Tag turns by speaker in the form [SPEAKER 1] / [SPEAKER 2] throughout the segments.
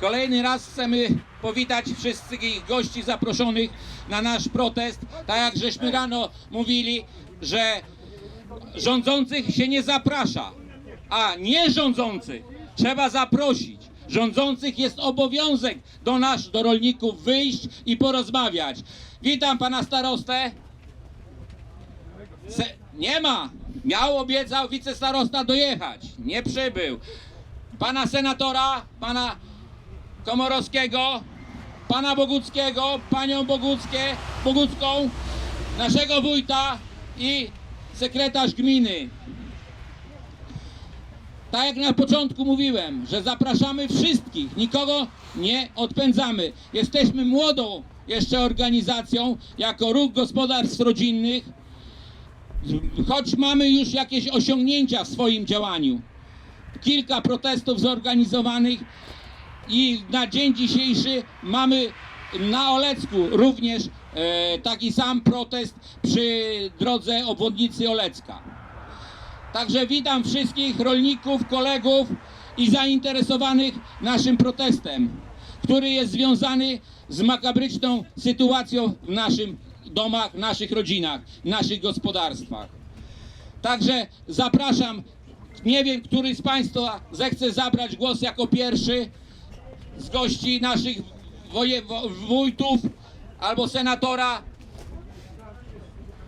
[SPEAKER 1] Kolejny raz chcemy powitać wszystkich gości zaproszonych na nasz protest. Tak jak żeśmy rano mówili, że rządzących się nie zaprasza, a nie rządzących trzeba zaprosić. Rządzących jest obowiązek do nas, do rolników wyjść i porozmawiać. Witam pana starostę. Se, nie ma. Miał, obiecał wicestarosta dojechać. Nie przybył. Pana senatora, pana Komorowskiego, pana Boguckiego, panią Boguckie, Bogucką, naszego wójta i sekretarz gminy. Tak jak na początku mówiłem, że zapraszamy wszystkich, nikogo nie odpędzamy. Jesteśmy młodą jeszcze organizacją, jako ruch gospodarstw rodzinnych, choć mamy już jakieś osiągnięcia w swoim działaniu. Kilka protestów zorganizowanych i na dzień dzisiejszy mamy na Olecku również e, taki sam protest przy drodze obwodnicy Olecka. Także witam wszystkich rolników, kolegów i zainteresowanych naszym protestem, który jest związany z makabryczną sytuacją w naszych domach, w naszych rodzinach, w naszych gospodarstwach. Także zapraszam, nie wiem, który z Państwa zechce zabrać głos jako pierwszy z gości naszych wójtów albo senatora.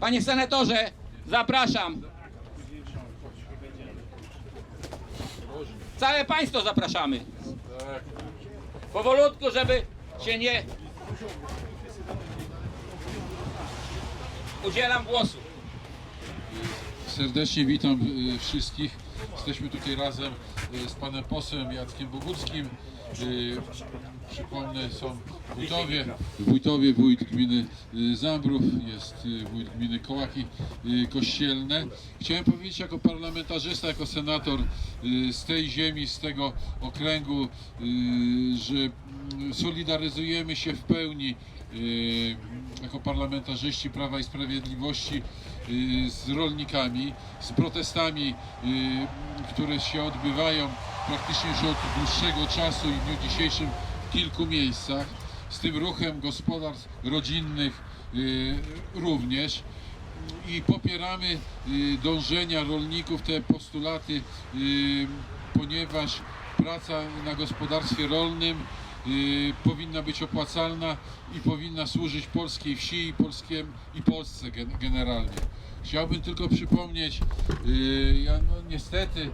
[SPEAKER 1] Panie senatorze, zapraszam. Całe państwo zapraszamy. Powolutku, żeby się nie... Udzielam głosu.
[SPEAKER 2] Serdecznie witam y, wszystkich. Jesteśmy tutaj razem y, z panem posłem Jackiem Boguckim. Y, Przypomnę, są wójtowie, wójtowie, wójt gminy y, Zambrów, jest wójt gminy Kołaki Kościelne. Chciałem powiedzieć jako parlamentarzysta, jako senator z tej ziemi, z tego okręgu, że mm, solidaryzujemy się w pełni jako parlamentarzyści Prawa i Sprawiedliwości y, z rolnikami, z protestami, y, które się odbywają praktycznie już od dłuższego czasu i w dniu dzisiejszym w kilku miejscach, z tym ruchem gospodarstw rodzinnych y, również. I popieramy y, dążenia rolników, te postulaty, y, ponieważ praca na gospodarstwie rolnym y, powinna być opłacalna i powinna służyć polskiej wsi i, polskiem, i Polsce gen, generalnie. Chciałbym tylko przypomnieć, y, ja no niestety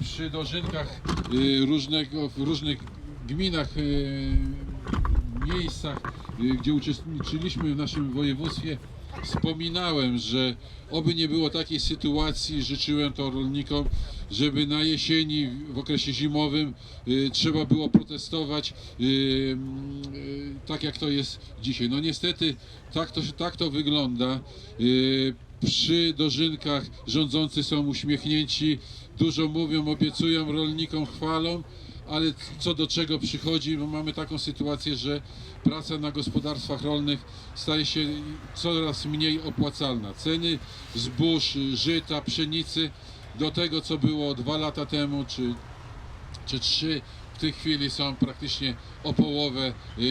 [SPEAKER 2] przy dożynkach y, różnego, w różnych gminach, miejscach, gdzie uczestniczyliśmy w naszym województwie, wspominałem, że oby nie było takiej sytuacji, życzyłem to rolnikom, żeby na jesieni, w okresie zimowym y, trzeba było protestować y, y, tak jak to jest dzisiaj. No niestety tak to, tak to wygląda. Przy dożynkach rządzący są uśmiechnięci, dużo mówią, obiecują rolnikom, chwalą, ale co do czego przychodzi, bo mamy taką sytuację, że praca na gospodarstwach rolnych staje się coraz mniej opłacalna. Ceny zbóż, żyta, pszenicy do tego, co było dwa lata temu, czy, czy trzy, w tej chwili są praktycznie o połowę y,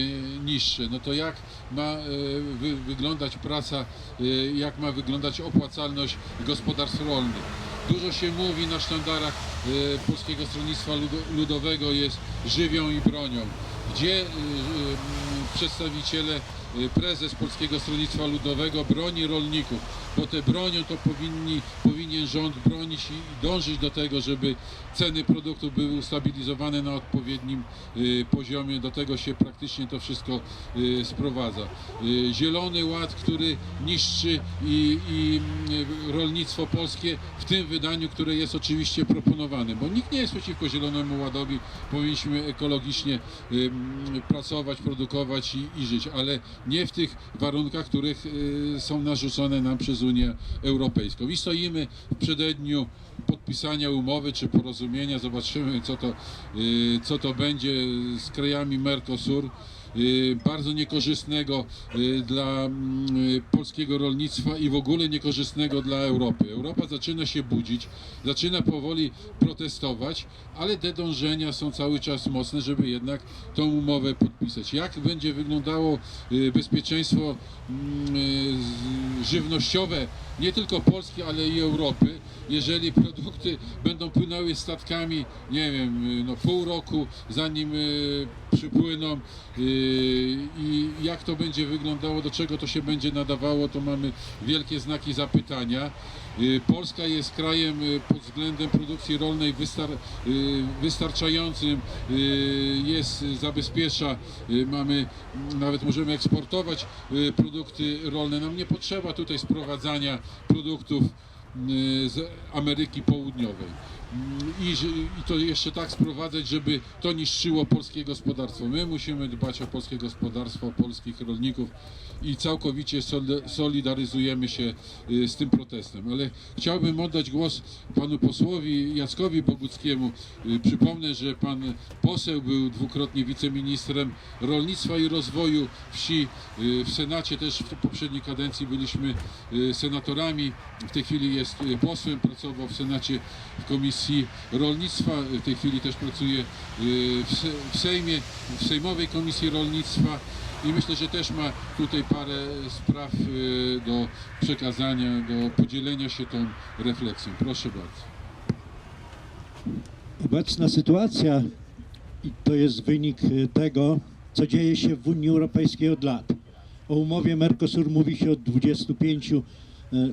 [SPEAKER 2] niższe. No to jak ma y, wy, wyglądać praca, y, jak ma wyglądać opłacalność gospodarstw rolnych? Dużo się mówi na sztandarach y, Polskiego Stronnictwa Ludo- Ludowego jest żywią i bronią. Gdzie y, y, przedstawiciele, prezes Polskiego Stronnictwa Ludowego broni rolników, bo te bronią to powinni, powinien rząd bronić i dążyć do tego, żeby ceny produktów były ustabilizowane na odpowiednim y, poziomie. Do tego się praktycznie to wszystko y, sprowadza. Y, Zielony Ład, który niszczy i, i rolnictwo polskie w tym wydaniu, które jest oczywiście proponowane, bo nikt nie jest przeciwko Zielonemu Ładowi. Powinniśmy ekologicznie pracować, produkować i, i żyć, ale nie w tych warunkach, których są narzucone nam przez Unię Europejską. I stoimy w przededniu podpisania umowy czy porozumienia. Zobaczymy, co to, y, co to będzie z krajami Mercosur. Y, bardzo niekorzystnego y, dla mm, y, polskiego rolnictwa i w ogóle niekorzystnego dla Europy. Europa zaczyna się budzić, zaczyna powoli protestować, ale te dążenia są cały czas mocne, żeby jednak tą umowę podpisać. Jak będzie wyglądało bezpieczeństwo mm, żywnościowe nie tylko Polski, ale i Europy, jeżeli produkty będą płynęły statkami, nie wiem, no pół roku, zanim przypłyną i jak to będzie wyglądało, do czego to się będzie nadawało, to mamy wielkie znaki zapytania. Y, Polska jest krajem y, pod względem produkcji rolnej wystar, wystarczającym, jest, zabezpiecza, mamy, mm, nawet możemy eksportować produkty rolne. Nam nie potrzeba tutaj sprowadzania produktów z Ameryki Południowej. I, I to jeszcze tak sprowadzać, żeby to niszczyło polskie gospodarstwo. My musimy dbać o polskie gospodarstwo, o polskich rolników i całkowicie sol- solidaryzujemy się y, z tym protestem. Ale chciałbym oddać głos panu posłowi Jackowi Boguckiemu. Y, Przypomnę, że pan poseł był dwukrotnie wiceministrem rolnictwa i rozwoju wsi. Y, W Senacie też w poprzedniej kadencji byliśmy senatorami. W tej chwili jest posłem, pracował w Senacie w Komisji Rolnictwa. W tej chwili też pracuje y, w Se- w Sejmie, w Sejmowej Komisji Rolnictwa. I myślę, że też ma tutaj parę spraw y, do przekazania, do podzielenia się tą refleksją. Proszę bardzo.
[SPEAKER 3] Obecna sytuacja to jest wynik y, tego, co dzieje się w Unii Europejskiej od lat. O umowie Mercosur mówi się od 25 y,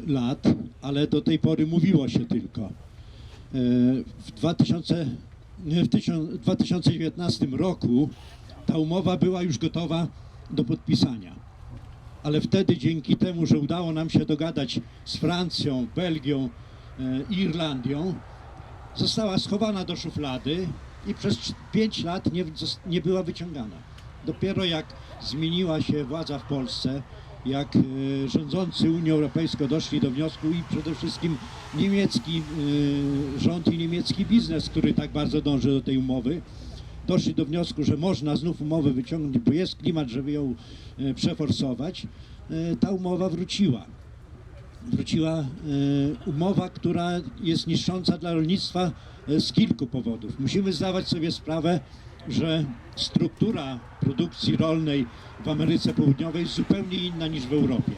[SPEAKER 3] lat, ale do tej pory mówiło się tylko. W, 2000, nie, w tysiąc- 2019 roku ta umowa była już gotowa do podpisania. Ale wtedy dzięki temu, że udało nam się dogadać z Francją, Belgią i Irlandią, została schowana do szuflady i przez 5 lat nie, nie była wyciągana. Dopiero jak zmieniła się władza w Polsce, jak e, rządzący Unią Europejską doszli do wniosku i przede wszystkim niemiecki e, rząd i niemiecki biznes, który tak bardzo dąży do tej umowy, doszli do wniosku, że można znów umowę wyciągnąć, bo jest klimat, żeby ją e, przeforsować, ta umowa wróciła wróciła umowa, która jest niszcząca dla rolnictwa z kilku powodów. Musimy zdawać sobie sprawę, że struktura produkcji rolnej w Ameryce Południowej jest zupełnie inna niż w Europie.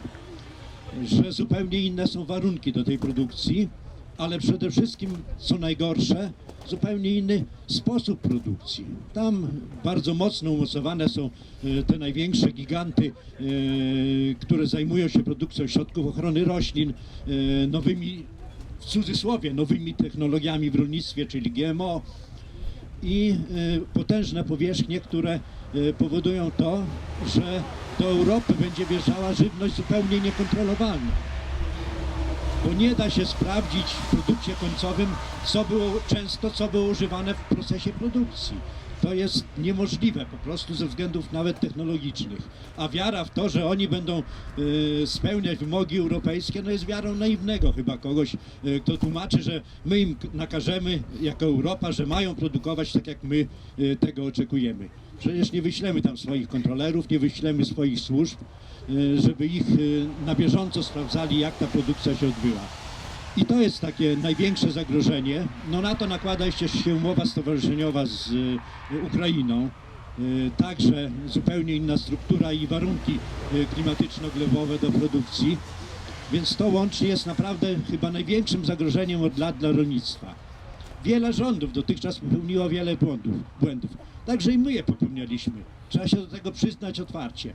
[SPEAKER 3] Że zupełnie inne są warunki do tej produkcji, ale przede wszystkim, co najgorsze, zupełnie inny sposób produkcji. Tam bardzo mocno umocowane są e, te największe giganty, e, które zajmują się produkcją środków ochrony roślin, e, nowymi, w cudzysłowie, nowymi technologiami w rolnictwie, czyli GMO i e, potężne powierzchnie, które e, powodują to, że do Europy będzie wjeżdżała żywność zupełnie niekontrolowalna bo nie da się sprawdzić w produkcie końcowym, co było często, co było używane w procesie produkcji. To jest niemożliwe po prostu ze względów nawet technologicznych. A wiara w to, że oni będą y, spełniać wymogi europejskie, no jest wiarą naiwnego chyba kogoś, y, kto tłumaczy, że my im nakażemy jako Europa, że mają produkować tak, jak my y, tego oczekujemy. Przecież nie wyślemy tam swoich kontrolerów, nie wyślemy swoich służb, y, żeby ich y, na bieżąco sprawdzali, jak ta produkcja się odbyła. I to jest takie największe zagrożenie. No na to nakłada jeszcze się umowa stowarzyszeniowa z y, Ukrainą. Y, Także zupełnie inna struktura i warunki y, klimatyczno-glebowe do produkcji. Więc to łącznie jest naprawdę chyba największym zagrożeniem od lat dla rolnictwa. Wiele rządów dotychczas popełniło wiele błędów, błędów. Także i my je popełnialiśmy. Trzeba się do tego przyznać otwarcie.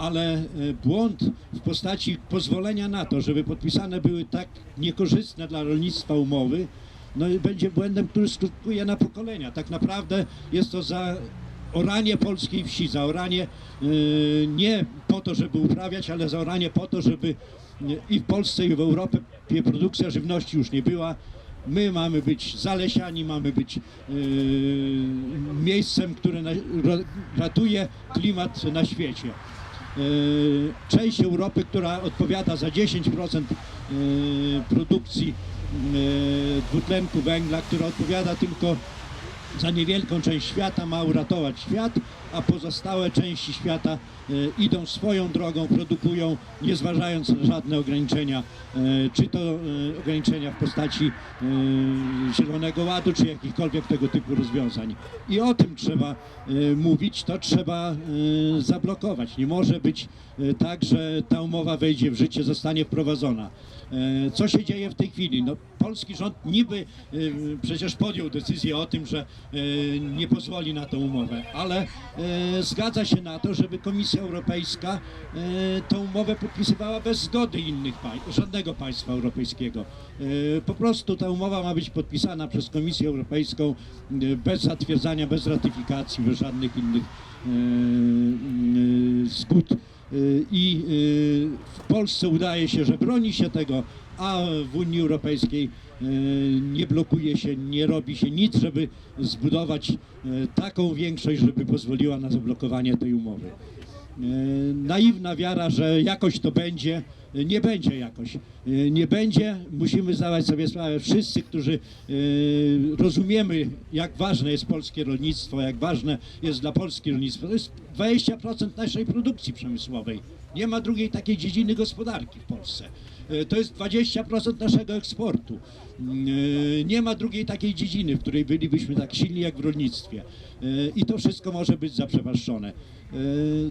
[SPEAKER 3] Ale e, błąd w postaci pozwolenia na to, żeby podpisane były tak niekorzystne dla rolnictwa umowy, no będzie błędem, który skutkuje na pokolenia. Tak naprawdę jest to za oranie polskiej wsi, za oranie e, nie po to, żeby uprawiać, ale za oranie po to, żeby nie, i w Polsce, i w Europie produkcja żywności już nie była. My mamy być zalesiani, mamy być e, miejscem, które na, ratuje klimat na świecie. E, Część Europy, która odpowiada za 10% e, produkcji e, dwutlenku węgla, która odpowiada tylko za niewielką część świata ma uratować świat, a pozostałe części świata e, idą swoją drogą, produkują, nie zważając na żadne ograniczenia, e, czy to e, ograniczenia w postaci Zielonego Ładu, czy jakichkolwiek tego typu rozwiązań. I o tym trzeba mówić, to trzeba zablokować. Nie może być tak, że ta umowa wejdzie w życie, zostanie wprowadzona. Co się dzieje w tej chwili? No, polski rząd niby przecież podjął decyzję o tym, że nie pozwoli na tę umowę, ale zgadza się na to, żeby Komisja Europejska e, tę umowę podpisywała bez zgody innych państw, żadnego państwa europejskiego. E, Po prostu ta umowa ma być podpisana przez Komisję Europejską e, bez zatwierdzania, bez ratyfikacji, bez żadnych innych e, e, zgód. I w Polsce udaje się, że broni się tego, a w Unii Europejskiej nie blokuje się, nie robi się nic, żeby zbudować y, taką większość, żeby pozwoliła na zablokowanie tej umowy. Y, Naiwna wiara, że jakoś to będzie, nie będzie jakoś. Nie będzie, musimy zdawać sobie sprawę, wszyscy, którzy rozumiemy, jak ważne jest polskie rolnictwo, jak ważne jest dla Polski rolnictwo. To jest 20% naszej produkcji przemysłowej. Nie ma drugiej takiej dziedziny gospodarki w Polsce. Y, To jest 20% naszego eksportu. Y, Nie ma drugiej takiej dziedziny, w której bylibyśmy tak silni jak w rolnictwie. Y, I to wszystko może być zaprzepaszczone.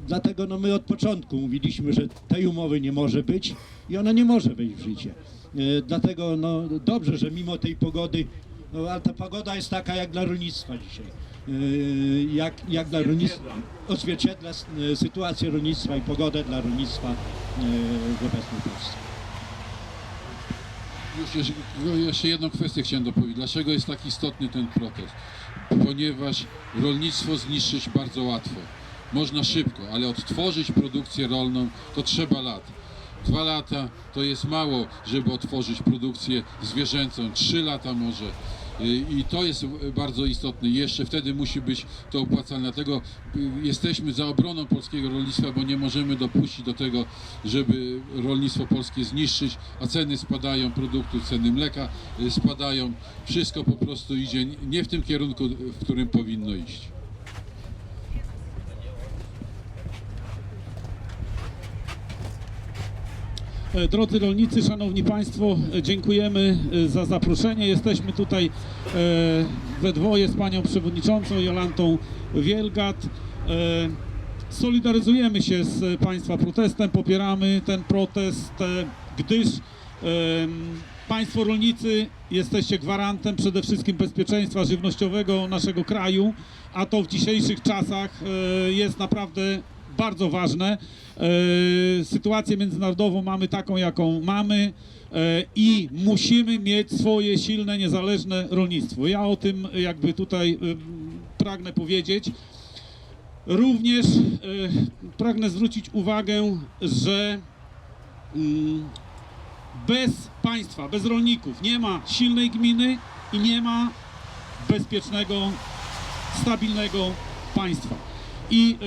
[SPEAKER 3] Dlatego no, my od początku mówiliśmy, że tej umowy nie może być i ona nie może wejść w życie. Dlatego no, dobrze, że mimo tej pogody, no, ale ta pogoda jest taka jak dla rolnictwa dzisiaj. Jak, jak dla rolnictwa, odzwierciedla sytuację rolnictwa i pogodę dla rolnictwa w obecnej Polsce.
[SPEAKER 2] Jeszcze, jeszcze jedną kwestię chciałem dopowiedzieć. Dlaczego jest tak istotny ten protest? Ponieważ rolnictwo zniszczyć bardzo łatwo. Można szybko, ale odtworzyć produkcję rolną to trzeba lat. Dwa lata to jest mało, żeby otworzyć produkcję zwierzęcą. Trzy lata może. Y, I to jest bardzo istotne. Jeszcze wtedy musi być to opłacalne. Dlatego y, jesteśmy za obroną polskiego rolnictwa, bo nie możemy dopuścić do tego, żeby rolnictwo polskie zniszczyć, a ceny spadają produktów, ceny mleka y, spadają. Wszystko po prostu idzie nie w tym kierunku, w którym powinno iść.
[SPEAKER 4] Drodzy rolnicy, szanowni państwo, e, dziękujemy e, za zaproszenie. Jesteśmy tutaj e, we dwoje z panią przewodniczącą Jolantą Wielgat. E, Solidaryzujemy się z państwa protestem, popieramy ten protest, e, gdyż państwo rolnicy jesteście gwarantem przede wszystkim bezpieczeństwa żywnościowego naszego kraju, a to w dzisiejszych czasach e, jest naprawdę bardzo ważne. E, Sytuację międzynarodową mamy taką, jaką mamy e, i musimy mieć swoje silne, niezależne rolnictwo. Ja o tym jakby tutaj em, pragnę powiedzieć. Również e, pragnę zwrócić uwagę, że mm, bez państwa, bez rolników nie ma silnej gminy i nie ma bezpiecznego, stabilnego państwa. I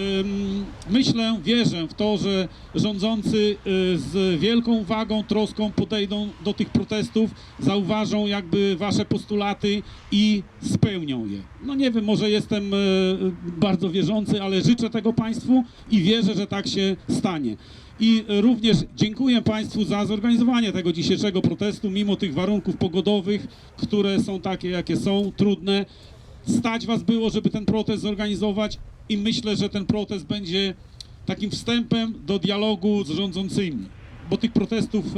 [SPEAKER 4] myślę, wierzę w to, że rządzący y, z wielką uwagą, troską podejdą do tych protestów, zauważą jakby wasze postulaty i spełnią je. No nie wiem, może jestem y, bardzo wierzący, ale życzę tego Państwu i wierzę, że tak się stanie. I również dziękuję Państwu za zorganizowanie tego dzisiejszego protestu, mimo tych warunków pogodowych, które są takie, jakie są, trudne. Stać Was było, żeby ten protest zorganizować i myślę, że ten protest będzie takim wstępem do dialogu z rządzącymi, bo tych protestów e,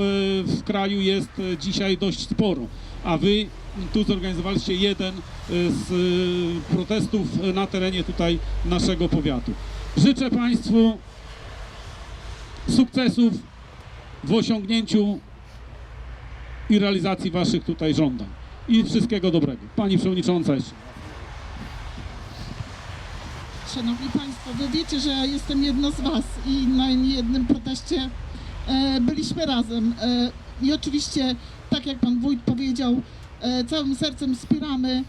[SPEAKER 4] w kraju jest e, dzisiaj dość sporo, a Wy tu zorganizowaliście jeden e, z protestów na terenie tutaj naszego powiatu. Życzę Państwu sukcesów w osiągnięciu i realizacji Waszych tutaj żądań. I wszystkiego dobrego. Pani Przewodnicząca jeszcze.
[SPEAKER 5] Szanowni Państwo, Wy wiecie, że jestem jedna z Was i na jednym proteście e, byliśmy razem. E, I oczywiście, tak jak Pan Wójt powiedział, e, całym sercem wspieramy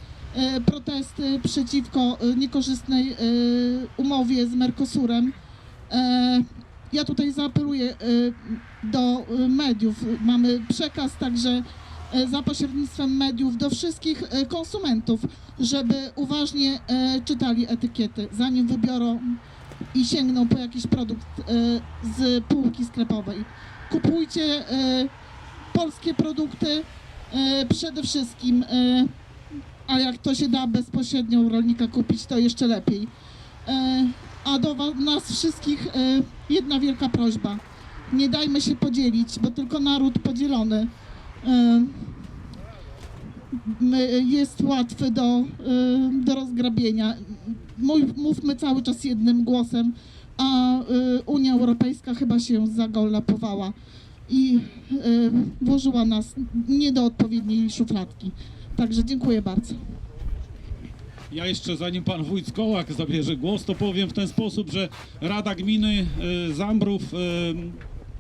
[SPEAKER 5] protesty przeciwko niekorzystnej umowie z Mercosurem. Ja tutaj zaapeluję do mediów. Mamy przekaz także za pośrednictwem mediów do wszystkich e, konsumentów, żeby uważnie e, czytali etykiety, zanim wybiorą i sięgną po jakiś produkt e, z półki sklepowej. Kupujcie e, polskie produkty e, przede wszystkim, e, a jak to się da bezpośrednio u rolnika kupić, to jeszcze lepiej. E, A do nas wszystkich e, jedna wielka prośba. Nie dajmy się podzielić, bo tylko naród podzielony e, jest łatwy do, do rozgrabienia. Mówmy cały czas jednym głosem, a e, Unia Europejska chyba się zagolapowała i e, włożyła nas nie do odpowiedniej szufladki. Także dziękuję bardzo.
[SPEAKER 4] Ja jeszcze zanim pan wójt Kołak zabierze głos, to powiem w ten sposób, że Rada Gminy e, Zambrów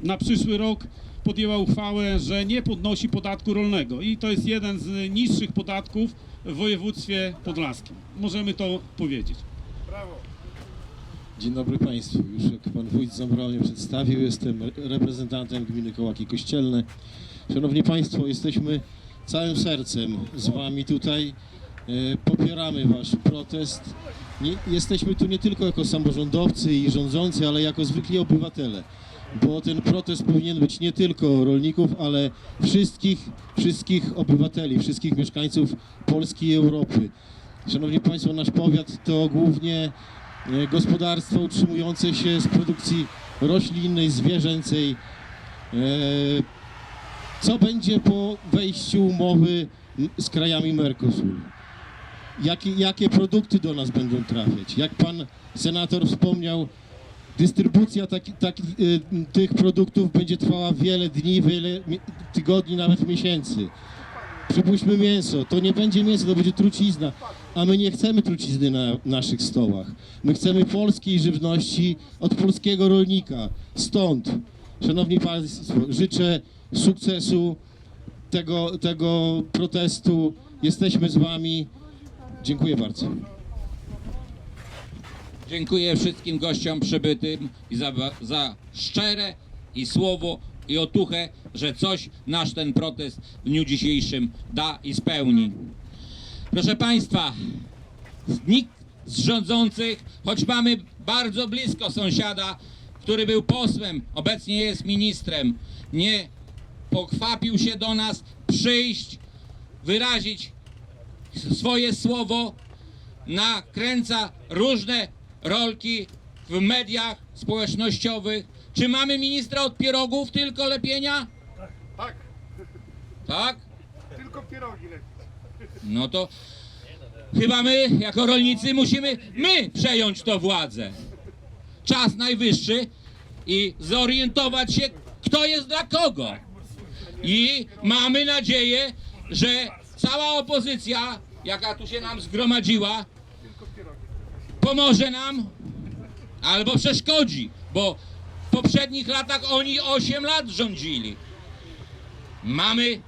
[SPEAKER 4] na przyszły rok podjęła uchwałę, że nie podnosi podatku rolnego i to jest jeden z niższych podatków w województwie podlaskim. Możemy to powiedzieć.
[SPEAKER 6] Dzień dobry Państwu. Już jak Pan Wójt Zambrał mnie przedstawił, jestem reprezentantem gminy Kołaki Kościelne. Szanowni Państwo, jesteśmy całym sercem z Wami tutaj. E, Popieramy Wasz protest. Nie, jesteśmy tu nie tylko jako samorządowcy i rządzący, ale jako zwykli obywatele. Bo ten protest powinien być nie tylko rolników, ale wszystkich, wszystkich obywateli, wszystkich mieszkańców Polski i Europy. Szanowni Państwo, nasz powiat to głównie e, gospodarstwo utrzymujące się z produkcji roślinnej, zwierzęcej. E, Co będzie po wejściu umowy z krajami Mercosur? Jakie, jakie produkty do nas będą trafiać? Jak pan senator wspomniał, dystrybucja taki, taki, y, tych produktów będzie trwała wiele dni, wiele tygodni, nawet miesięcy. Przypuśćmy mięso, to nie będzie mięso, to będzie trucizna, a my nie chcemy trucizny na naszych stołach. My chcemy polskiej żywności od polskiego rolnika. Stąd, Szanowni Państwo, życzę sukcesu tego, tego protestu. Jesteśmy z Wami. Dziękuję bardzo.
[SPEAKER 1] Dziękuję wszystkim gościom przybytym i za, za szczere i słowo i otuchę, że coś nasz ten protest w dniu dzisiejszym da i spełni. Proszę Państwa, nikt z rządzących, choć mamy bardzo blisko sąsiada, który był posłem, obecnie jest ministrem, nie pochwapił się do nas przyjść, wyrazić swoje słowo, nakręca różne rolki w mediach społecznościowych. Czy mamy ministra od pierogów tylko lepienia?
[SPEAKER 7] Tak,
[SPEAKER 1] Tak?
[SPEAKER 7] tylko pierogi lepiej.
[SPEAKER 1] No to chyba my, jako rolnicy, musimy my przejąć tę władzę. Czas najwyższy i zorientować się, kto jest dla kogo. I mamy nadzieję, że cała opozycja, jaka tu się nam zgromadziła, pomoże nam albo przeszkodzi, bo w poprzednich latach oni 8 lat rządzili. Mamy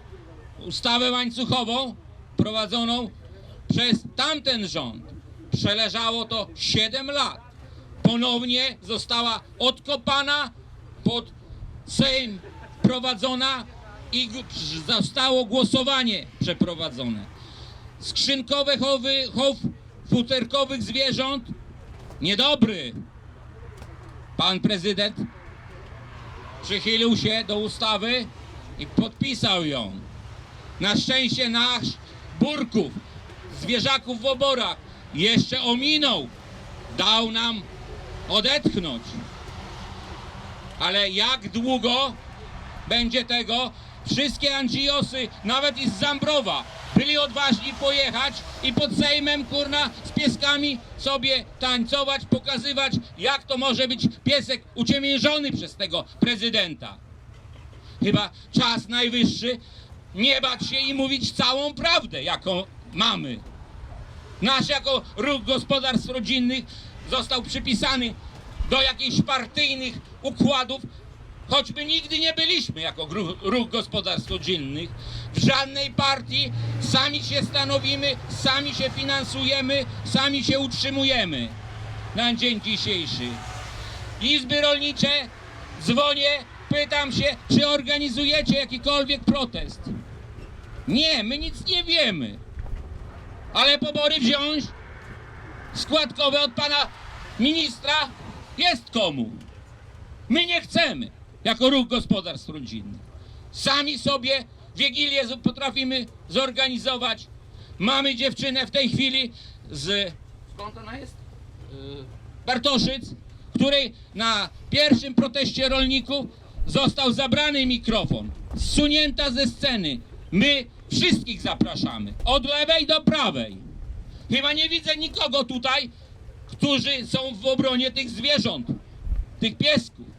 [SPEAKER 1] ustawę łańcuchową prowadzoną przez tamten rząd. Przeleżało to 7 lat. Ponownie została odkopana pod Sejm prowadzona i zostało głosowanie przeprowadzone. Skrzynkowe chowy, chow futerkowych zwierząt niedobry. Pan prezydent przychylił się do ustawy i podpisał ją. Na szczęście nasz Burków, zwierzaków w oborach, jeszcze ominął. Dał nam odetchnąć. Ale jak długo będzie tego? Wszystkie Angiosy, nawet i z Zambrowa, byli odważni pojechać i pod Sejmem, kurna, z pieskami sobie tańcować, pokazywać, jak to może być piesek uciemiężony przez tego prezydenta. Chyba czas najwyższy nie bać się i mówić całą prawdę, jaką mamy. Nasz jako ruch gospodarstw rodzinnych został przypisany do jakichś partyjnych układów, choćby nigdy nie byliśmy jako ruch gospodarstw rodzinnych. W żadnej partii sami się stanowimy, sami się finansujemy, sami się utrzymujemy na dzień dzisiejszy. Izby rolnicze, dzwonię, pytam się, czy organizujecie jakikolwiek protest. Nie, my nic nie wiemy. Ale pobory wziąć składkowe od pana ministra jest komu. My nie chcemy, jako ruch gospodarstw rodzinnych. Sami sobie Wigilię potrafimy zorganizować. Mamy dziewczynę w tej chwili z... Skąd ona jest? Y, Bartoszyc, której na pierwszym proteście rolników został zabrany mikrofon, zsunięta ze sceny. My wszystkich zapraszamy, od lewej do prawej. Chyba nie widzę nikogo tutaj, którzy są w obronie tych zwierząt, tych piesków.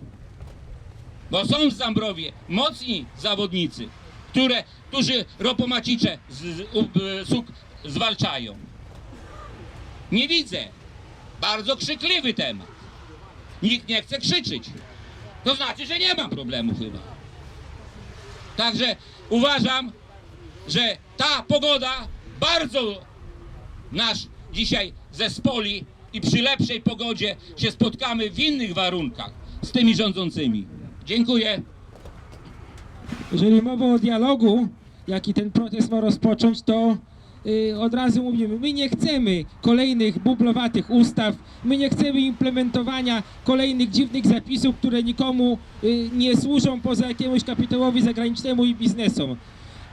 [SPEAKER 1] Bo są w Zambrowie mocni zawodnicy, które, którzy ropomacicze z, z, suk zwalczają. Nie widzę. Bardzo krzykliwy temat. Nikt nie chce krzyczeć. To znaczy, że nie ma problemu chyba. Także uważam, że ta pogoda bardzo nasz dzisiaj zespoli i przy lepszej pogodzie się spotkamy w innych warunkach z tymi rządzącymi. Dziękuję.
[SPEAKER 8] Jeżeli mowa o dialogu, jaki ten protest ma rozpocząć, to y, od razu mówimy, my nie chcemy kolejnych bublowatych ustaw, my nie chcemy implementowania kolejnych dziwnych zapisów, które nikomu y, nie służą poza jakiemuś kapitałowi zagranicznemu i biznesom.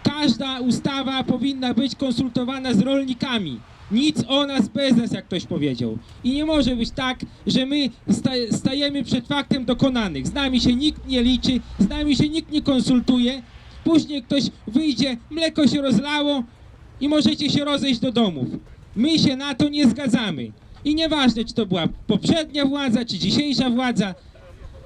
[SPEAKER 8] Każda ustawa powinna być konsultowana z rolnikami. Nic o nas bez nas, jak ktoś powiedział. I nie może być tak, że my sta stajemy przed faktem dokonanych. Z nami się nikt nie liczy, z nami się nikt nie konsultuje. Później ktoś wyjdzie, mleko się rozlało i możecie się rozejść do domów. My się na to nie zgadzamy. I nieważne, czy to była poprzednia władza, czy dzisiejsza władza,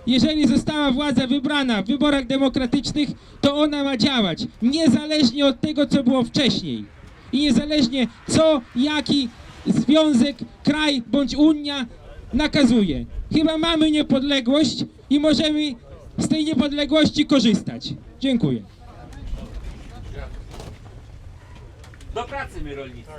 [SPEAKER 8] jeżeli została władza wybrana w wyborach demokratycznych, to ona ma działać niezależnie od tego, co było wcześniej. I niezależnie co, jaki związek, kraj bądź Unia nakazuje. Chyba mamy niepodległość i możemy z tej niepodległości korzystać. Dziękuję.
[SPEAKER 1] Do pracy my rolnicy.